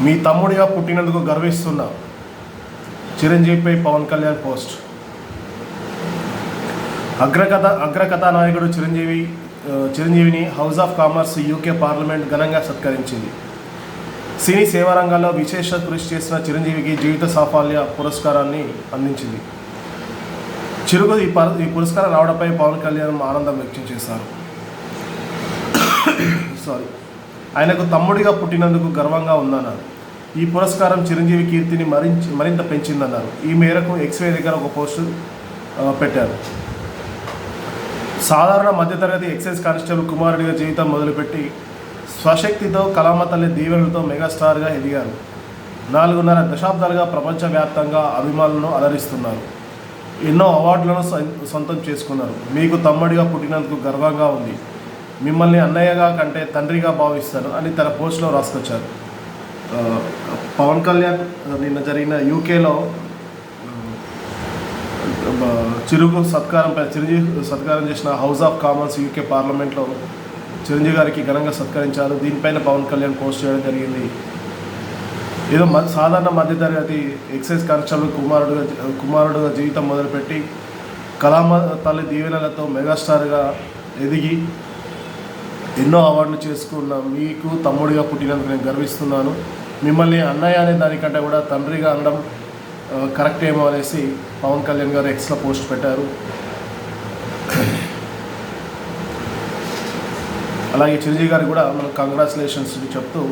మీ తమ్ముడిగా పుట్టినందుకు గర్విస్తున్నా. చిరంజీవిపై పవన్ కళ్యాణ్ పోస్ట్. అగ్రకథ అగ్రకథా నాయకుడు చిరంజీవి చిరంజీవిని house of Commons UK parliament ఘనంగా సత్కరించింది. సినీ సేవా రంగాల్లో విశేష కృషి చేసిన చిరంజీవికి జీవిత సాఫల్య పురస్కారాన్ని అందించింది. చిరుగు ఈ ఈ పురస్కారం రావడంపై పవన్ కళ్యాణ్ ఆనందం వ్యక్తం చేశారు. సారీ ఆయనకు తమ్ముడిగా పుట్టినందుకు గర్వంగా ఉందన్నారు. ఈ పురస్కారం చిరంజీవి కీర్తిని మరింత మరింత పెంచిందన్నారు. ఈ మేరకు ఎక్స్వే దగ్గర ఒక పోస్టు పెట్టారు. సాధారణ మధ్యతరగతి ఎక్సైజ్ కానిస్టేబుల్ కుమారుడిగా జీవితం మొదలుపెట్టి స్వశక్తితో కళామతల్లి దీవెనలతో మెగాస్టార్గా ఎదిగారు. నాలుగున్నర దశాబ్దాలుగా ప్రపంచవ్యాప్తంగా అభిమానులను అలరిస్తున్నారు. ఎన్నో అవార్డులను సొం- సొంతం చేసుకున్నారు. మీకు తమ్ముడిగా పుట్టినందుకు గర్వంగా ఉంది. మిమ్మల్ని అన్నయ్యగా కంటే తండ్రిగా భావిస్తాను అని తన పోస్ట్లో రాసుకొచ్చారు. పవన్ కళ్యాణ్ నిన్న జరిగిన యూకేలో చిరుగు సత్కారం చిరంజీవి సత్కారం చేసిన హౌస్ ఆఫ్ కామన్స్ యూకే పార్లమెంట్లో చిరంజీవి గారికి ఘనంగా సత్కరించారు. దీనిపైన పవన్ కళ్యాణ్ పోస్ట్ చేయడం జరిగింది. ఏదో మ సాధారణ మధ్యతరగతి ఎక్సైజ్ కానిస్టేబుల్ కుమారుడుగా కుమారుడుగా జీవితం మొదలుపెట్టి కళామ తల్లి దీవెనలతో మెగాస్టార్గా ఎదిగి ఎన్నో అవార్డులు చేసుకున్న మీకు తమ్ముడిగా పుట్టినందుకు నేను గర్విస్తున్నాను. మిమ్మల్ని అన్నయ్య అనే దానికంటే కూడా తండ్రిగా అనడం కరెక్ట్ ఏమో అనేసి పవన్ కళ్యాణ్ గారు ఎక్స్లో పోస్ట్ పెట్టారు. అలాగే చిరంజీవి గారికి కూడా మనం కంగ్రాచులేషన్స్ చెప్తూ